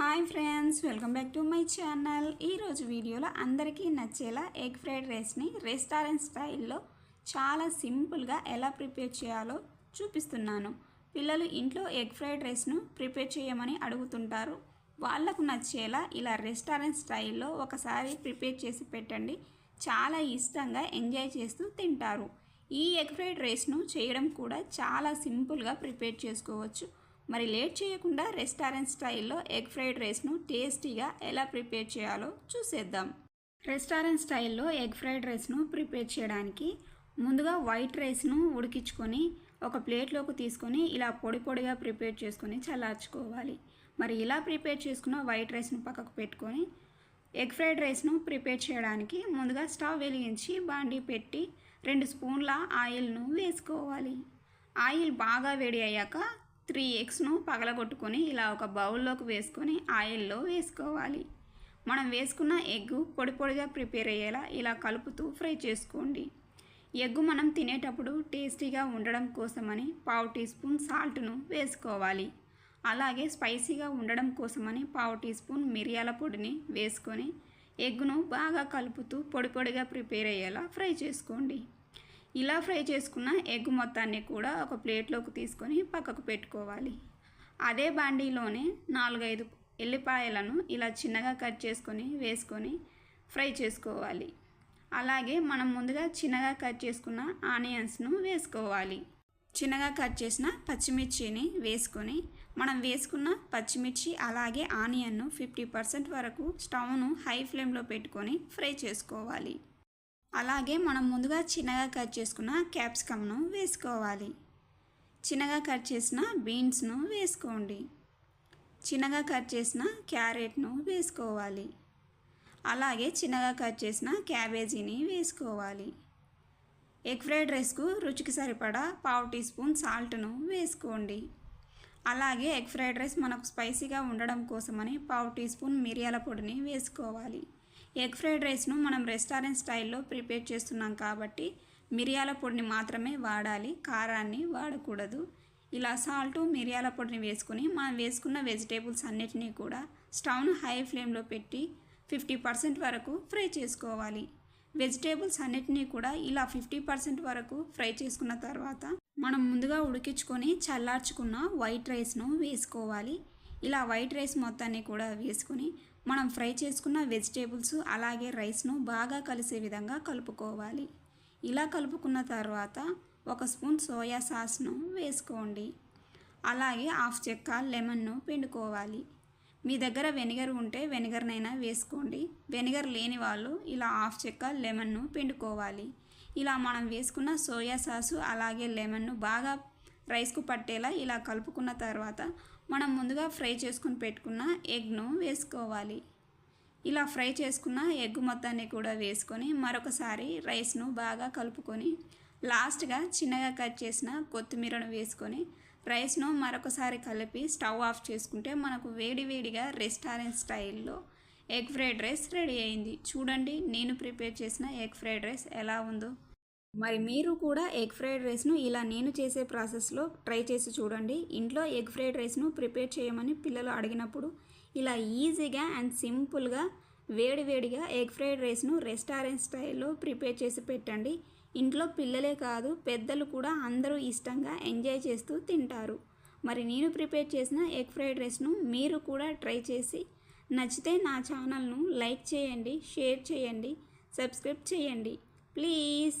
Hi friends welcome back to my channel. ఈరోజు వీడియోలో అందరికీ నచ్చేలా ఎగ్ ఫ్రైడ్ రైస్ని రెస్టారెంట్ స్టైల్లో చాలా సింపుల్గా ఎలా ప్రిపేర్ చేయాలో చూపిస్తున్నాను. పిల్లలు ఇంట్లో ఎగ్ ఫ్రైడ్ రైస్ను ప్రిపేర్ చేయమని అడుగుతుంటారు. వాళ్ళకు నచ్చేలా ఇలా రెస్టారెంట్ స్టైల్లో ఒకసారి ప్రిపేర్ చేసి పెట్టండి. చాలా ఇష్టంగా ఎంజాయ్ చేస్తూ తింటారు. ఈ ఎగ్ ఫ్రైడ్ రైస్ను చేయడం కూడా చాలా సింపుల్గా ప్రిపేర్ చేసుకోవచ్చు. మరి లేట్ చేయకుండా రెస్టారెంట్ స్టైల్లో ఎగ్ ఫ్రైడ్ రైస్ను టేస్టీగా ఎలా ప్రిపేర్ చేయాలో చూసేద్దాం. రెస్టారెంట్ స్టైల్లో ఎగ్ ఫ్రైడ్ రైస్ను ప్రిపేర్ చేయడానికి ముందుగా వైట్ రైస్ను ఉడికించుకొని ఒక ప్లేట్లోకి తీసుకొని ఇలా పొడి పొడిగా ప్రిపేర్ చేసుకొని చల్లార్చుకోవాలి. మరి ఇలా ప్రిపేర్ చేసుకున్న వైట్ రైస్ను పక్కకు పెట్టుకొని ఎగ్ ఫ్రైడ్ రైస్ను ప్రిపేర్ చేయడానికి ముందుగా స్టవ్ వెలిగించి బాండీ పెట్టి రెండు స్పూన్ల ఆయిల్ను వేసుకోవాలి. ఆయిల్ బాగా వేడి అయ్యాక త్రీ ఎగ్స్ను పగలగొట్టుకొని ఇలా ఒక బౌల్లోకి వేసుకొని ఆయిల్లో వేసుకోవాలి. మనం వేసుకున్న ఎగ్ పొడి పొడిగా ప్రిపేర్ అయ్యేలా ఇలా కలుపుతూ ఫ్రై చేసుకోండి. ఎగ్ మనం తినేటప్పుడు టేస్టీగా ఉండడం కోసమని పావు టీ స్పూన్ సాల్ట్ను వేసుకోవాలి. అలాగే స్పైసీగా ఉండడం కోసమని పావు టీ స్పూన్ మిరియాల పొడిని వేసుకొని ఎగ్ను బాగా కలుపుతూ పొడి పొడిగా ప్రిపేర్ అయ్యేలా ఫ్రై చేసుకోండి. ఇలా ఫ్రై చేసుకున్న ఎగ్ మొత్తాన్ని కూడా ఒక ప్లేట్లోకి తీసుకొని పక్కకు పెట్టుకోవాలి. అదే బాండీలోనే నాలుగైదు ఎల్లిపాయలను ఇలా చిన్నగా కట్ చేసుకొని వేసుకొని ఫ్రై చేసుకోవాలి. అలాగే మనం ముందుగా చిన్నగా కట్ చేసుకున్న ఆనియన్స్ను వేసుకోవాలి. చిన్నగా కట్ చేసిన పచ్చిమిర్చిని వేసుకొని మనం వేసుకున్న పచ్చిమిర్చి అలాగే ఆనియన్ను ఫిఫ్టీ పర్సెంట్ వరకు స్టవ్ను హై ఫ్లేమ్లో పెట్టుకొని ఫ్రై చేసుకోవాలి. అలాగే మనం ముందుగా చిన్నగా కట్ చేసుకున్న క్యాప్సికమ్ను వేసుకోవాలి. చిన్నగా కట్ చేసిన బీన్స్ను వేసుకోండి. చిన్నగా కట్ చేసిన క్యారెట్ను వేసుకోవాలి. అలాగే చిన్నగా కట్ చేసిన క్యాబేజీని వేసుకోవాలి. ఎగ్ ఫ్రైడ్ రైస్కు రుచికి సరిపడా పావు టీ స్పూన్ సాల్ట్ను వేసుకోండి. అలాగే ఎగ్ ఫ్రైడ్ రైస్ మనకు స్పైసీగా ఉండడం కోసమని పావు టీ స్పూన్ మిరియాల పొడిని వేసుకోవాలి. ఎగ్ ఫ్రైడ్ రైస్ను మనం రెస్టారెంట్ స్టైల్లో ప్రిపేర్ చేస్తున్నాం కాబట్టి మిరియాల పొడిని మాత్రమే వాడాలి కారాన్ని వాడకూడదు. ఇలా సాల్ట్ మిరియాల పొడిని వేసుకుని మనం వేసుకున్న వెజిటేబుల్స్ అన్నిటినీ కూడా స్టవ్ను హై ఫ్లేమ్లో పెట్టి ఫిఫ్టీ పర్సెంట్ వరకు ఫ్రై చేసుకోవాలి. వెజిటేబుల్స్ అన్నిటినీ కూడా ఇలా ఫిఫ్టీ పర్సెంట్ వరకు ఫ్రై చేసుకున్న తర్వాత మనం ముందుగా ఉడికించుకొని చల్లార్చుకున్న వైట్ రైస్ను వేసుకోవాలి. ఇలా వైట్ రైస్ మొత్తాన్ని కూడా వేసుకొని మనం ఫ్రై చేసుకున్న వెజిటేబుల్స్ అలాగే రైస్ను బాగా కలిసే విధంగా కలుపుకోవాలి. ఇలా కలుపుకున్న తర్వాత ఒక స్పూన్ సోయా సాస్ను వేసుకోండి. అలాగే హాఫ్ చెక్క లెమన్ను పిండుకోవాలి. మీ దగ్గర వెనిగర్ ఉంటే వెనిగర్నైనా వేసుకోండి. వెనిగర్ లేని వాళ్ళు ఇలా హాఫ్ చెక్క లెమన్ను పిండుకోవాలి. ఇలా మనం వేసుకున్న సోయా సాసు అలాగే లెమన్ను బాగా రైస్కు పట్టేలా ఇలా కలుపుకున్న తర్వాత మనం ముందుగా ఫ్రై చేసుకుని పెట్టుకున్న ఎగ్ను వేసుకోవాలి. ఇలా ఫ్రై చేసుకున్న ఎగ్ మొత్తాన్ని కూడా వేసుకొని మరొకసారి రైస్ను బాగా కలుపుకొని లాస్ట్గా చిన్నగా కట్ చేసిన కొత్తిమీరను వేసుకొని రైస్ను మరొకసారి కలిపి స్టవ్ ఆఫ్ చేసుకుంటే మనకు వేడివేడిగా రెస్టారెంట్ స్టైల్లో ఎగ్ ఫ్రైడ్ రైస్ రెడీ అయింది. చూడండి నేను ప్రిపేర్ చేసిన ఎగ్ ఫ్రైడ్ రైస్ ఎలా ఉందో. మరి మీరు కూడా ఎగ్ ఫ్రైడ్ రైస్ను ఇలా నేను చేసే ప్రాసెస్లో ట్రై చేసి చూడండి. ఇంట్లో ఎగ్ ఫ్రైడ్ రైస్ను ప్రిపేర్ చేయమని పిల్లలు అడిగినప్పుడు ఇలా ఈజీగా అండ్ సింపుల్గా వేడివేడిగా ఎగ్ ఫ్రైడ్ రైస్ను రెస్టారెంట్ స్టైల్లో ప్రిపేర్ చేసి పెట్టండి. ఇంట్లో పిల్లలే కాదు పెద్దలు కూడా అందరూ ఇష్టంగా ఎంజాయ్ చేస్తూ తింటారు. మరి నేను ప్రిపేర్ చేసిన ఎగ్ ఫ్రైడ్ రైస్ను మీరు కూడా ట్రై చేసి నచ్చితే నా ఛానల్ను లైక్ చేయండి షేర్ చేయండి సబ్స్క్రైబ్ చేయండి. ప్లీజ్!